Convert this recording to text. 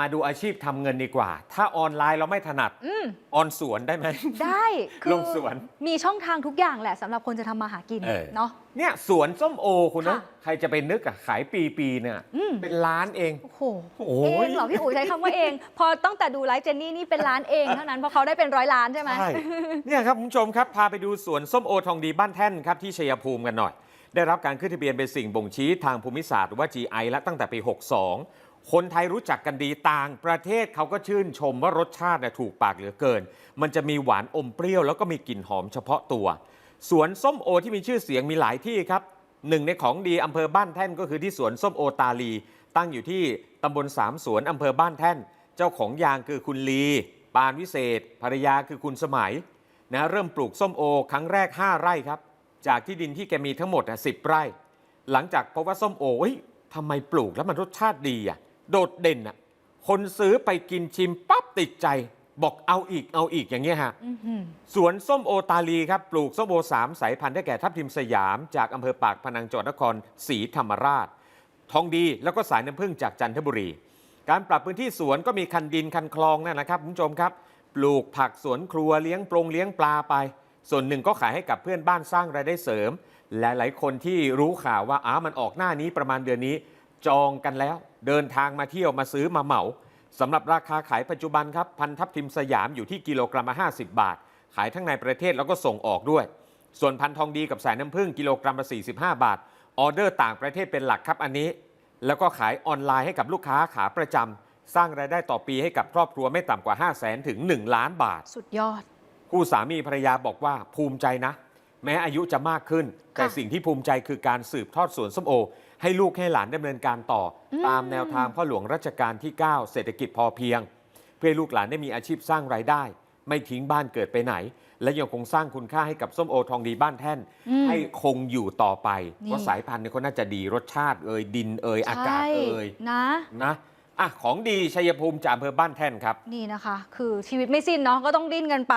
มาดูอาชีพทำเงินดีกว่า ถ้าออนไลน์เราไม่ถนัดอืมออนสวนได้ไหมได้คือลงสวนมีช่องทางทุกอย่างแหละสำหรับคนจะทำมาหากินเออเนาะเนี่ยสวนส้มโอคุณนะค่ะใครจะไปนึกอะขายปีปีๆเนี่ยอืมเป็นล้านเอง โอ้โหโอ้เอยงเหรอพี่อุ๋ยใช้คำว่าเอง พอตั้งแต่ดูไลฟ์เจนนี่นี่เป็นล้านเองเท่านั้นเพราะเขาได้เป็นร้อยล้านใช่ไหมใช่เนี่ยครับคุณผู้ชมครับพาไปดูสวนส้มโอทองดีบ้านแท่นครับที่ชัยภูมิกันหน่อย ได้รับการขึ้นทะเบียนเป็นสิ่งบ่งชี้ทางภูมิศาสตร์หรือว่า GI และตั้งแต่ปี 62 คนไทยรู้จักกันดีต่างประเทศเขาก็ชื่นชมว่ารสชาติเนี่ยถูกปากเหลือเกิน มันจะมีหวานอมเปรี้ยวแล้วก็มีกลิ่นหอมเฉพาะตัว สวนส้มโอที่มีชื่อเสียงมีหลายที่ครับหนึ่งในของดีอำเภอบ้านแท่นก็คือที่สวนส้มโอตาลี ตั้งอยู่ที่ตำบลสามสวนอำเภอบ้านแท่น เจ้าของยางคือคุณลี ปานวิเศษ ภรรยาคือคุณสมัยนะเริ่มปลูกส้มโอ ครั้งแรก 5 ไร่ครับ จากที่ดินที่แกมีทั้งหมดอะสิบไร่ หลังจากพบว่าส้มโอเอ้ยทำไมปลูกแล้วมันรสชาติดีอะ โดดเด่นอะคนซื้อไปกินชิมปั๊บติดใจ บอกเอาอีกเอาอีกอย่างเงี้ยฮะอื้อหือสวนส้มโอตาลีครับปลูกส้มโอสามสายพันธุ์ได้แก่ทับทิมสยามจากอำเภอปากพนังจังหวัดนครศรีธรรมราช ทองดีแล้วก็สายน้ำผึ้งจากจันทบุรี การปรับพื้นที่สวนก็มีคันดินคันคลองนั่นนะครับคุณผู้ชมครับปลูกผักสวนครัวเลี้ยงปรงเลี้ยงปลาไป ส่วนหนึ่งก็ขายให้กับเพื่อนบ้านสร้างรายได้เสริม และหลายคนที่รู้ข่าวว่าอ้ามันออกหน้านี้ประมาณเดือนนี้ จองกันแล้ว เดินทางมาเที่ยวมาซื้อมาเหมาสำหรับราคาขายปัจจุบันครับ พันทับทิมสยามอยู่ที่กิโลกรัมละ50 บาท ขายทั้งในประเทศแล้วก็ส่งออกด้วย ส่วนพันทองดีกับสายน้ำผึ้งกิโลกรัมละ45 บาท ออเดอร์ต่างประเทศเป็นหลักครับอันนี้ แล้วก็ขายออนไลน์ให้กับลูกค้าขาประจำสร้างรายได้ต่อปีให้กับครอบครัวไม่ต่ำกว่า 5 0 0แสนถึง 1 ล้านบาท สุดยอด คู่สามีภรรยาบอกว่าภูมิใจนะ แม้อายุจะมากขึ้น แต่สิ่งที่ภูมิใจคือการสืบทอดสวนส้มโอ ให้ลูกให้หลานดำเนินการต่ออมตามแนวทางพ่อหลวงรัชกาลที่ 9 เศรษฐกิจพอเพียง เพื่อให้ลูกหลานได้มีอาชีพสร้างรายได้ ไม่ทิ้งบ้านเกิดไปไหน และยังคงสร้างคุณค่าให้กับส้มโอทองดีบ้านแท่น อืมให้คงอยู่ต่อไปนี่ ว่าสายพันธุ์เนี่ยเขาน่าจะดีรสชาติเอ่ยดินเอ่ยอากาศใช่เอ่ยนะ นะอะของดีชัยภูมิจากอำเภอบ้านแท่นครับ นี่นะคะ คือชีวิตไม่สิ้นเนาะก็ต้องดิ้นกันไป